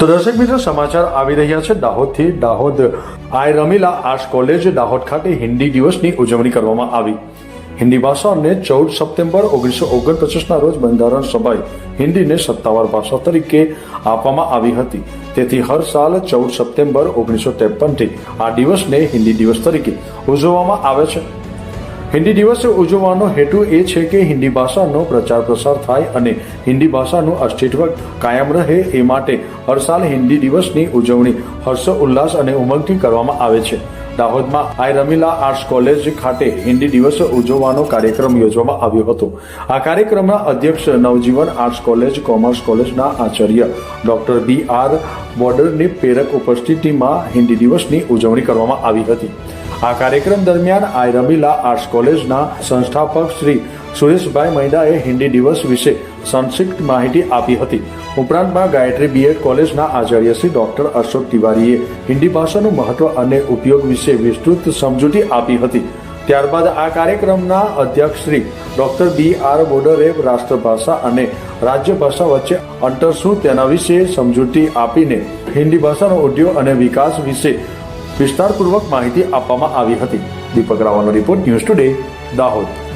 તો દર્શક મિત્રો, સમાચાર આવી રહ્યા છે. દાહોદથી દાહોદ આઈ રમીલા આર્ટ્સ કોલેજ, દાહોદ ખાતે હિન્દી દિવસની ઉજવણી કરવામાં આવી. હિન્દી ભાષાને ચૌદ સપ્ટેમ્બર ઓગણીસો ઓગણપચાસના રોજ બંધારણ સભાએ હિન્દીને સત્તાવાર ભાષા તરીકે આપવામાં આવી હતી. તેથી હર સાલ ચૌદ સપ્ટેમ્બર ઓગણીસો ત્રેપનથી આ દિવસને હિન્દી દિવસ તરીકે ઉજવવામાં આવે છે. હિન્દી દિવસ ઉજવવાનો હેતુ એ છે કે હિન્દી ભાષાનો પ્રચાર પ્રસાર થાય અને હિન્દી ભાષાનું અસ્તિત્વ કાયમ રહે એ માટે હર સાલ હિન્દી દિવસની ઉજવણી હર્ષ, ઉલ્લાસ અને ઉમંગથી કરવામાં આવે છે. દાહોદમાં આઈ રમીલા આર્ટ્સ કોલેજ ખાતે હિન્દી દિવસ ઉજવવાનો કાર્યક્રમ યોજવામાં આવ્યો હતો. આ કાર્યક્રમના અધ્યક્ષ નવજીવન આર્ટ્સ કોલેજ, કોમર્સ કોલેજના આચાર્ય ડોક્ટર બી આર બોર્ડરની પ્રેરક ઉપસ્થિતિમાં હિન્દી દિવસની ઉજવણી કરવામાં આવી હતી. આ કાર્યક્રમ દરમિયાન આઈ રમીલા આર્ટ્સ કોલેજના સંસ્થાપક શ્રી સુરેશભાઈ મૈડાએ હિન્દી દિવસ વિશે સંક્ષિપ્ત માહિતી આપી હતી. ઉપરાંતમાં ગાયત્રી બીએડ કોલેજના આચાર્ય શ્રી ડોક્ટર અશોક તિવારીએ હિન્દી ભાષાનું મહત્વ અને ઉપયોગ વિશે વિસ્તૃત સમજૂતી આપી હતી. ત્યારબાદ આ કાર્યક્રમના અધ્યક્ષ શ્રી ડોક્ટર બી આર બોડરે રાષ્ટ્રભાષા અને રાજ્યભાષા વચ્ચે અંતર શું તેના વિશે સમજૂતી આપીને હિન્દી ભાષાનો ઉદ્યોગ અને વિકાસ વિશે વિસ્તારપૂર્વક માહિતી આપવામાં આવી હતી. દીપક રાવાનો રિપોર્ટ ન્યૂઝ ટુડે, દાહોદ.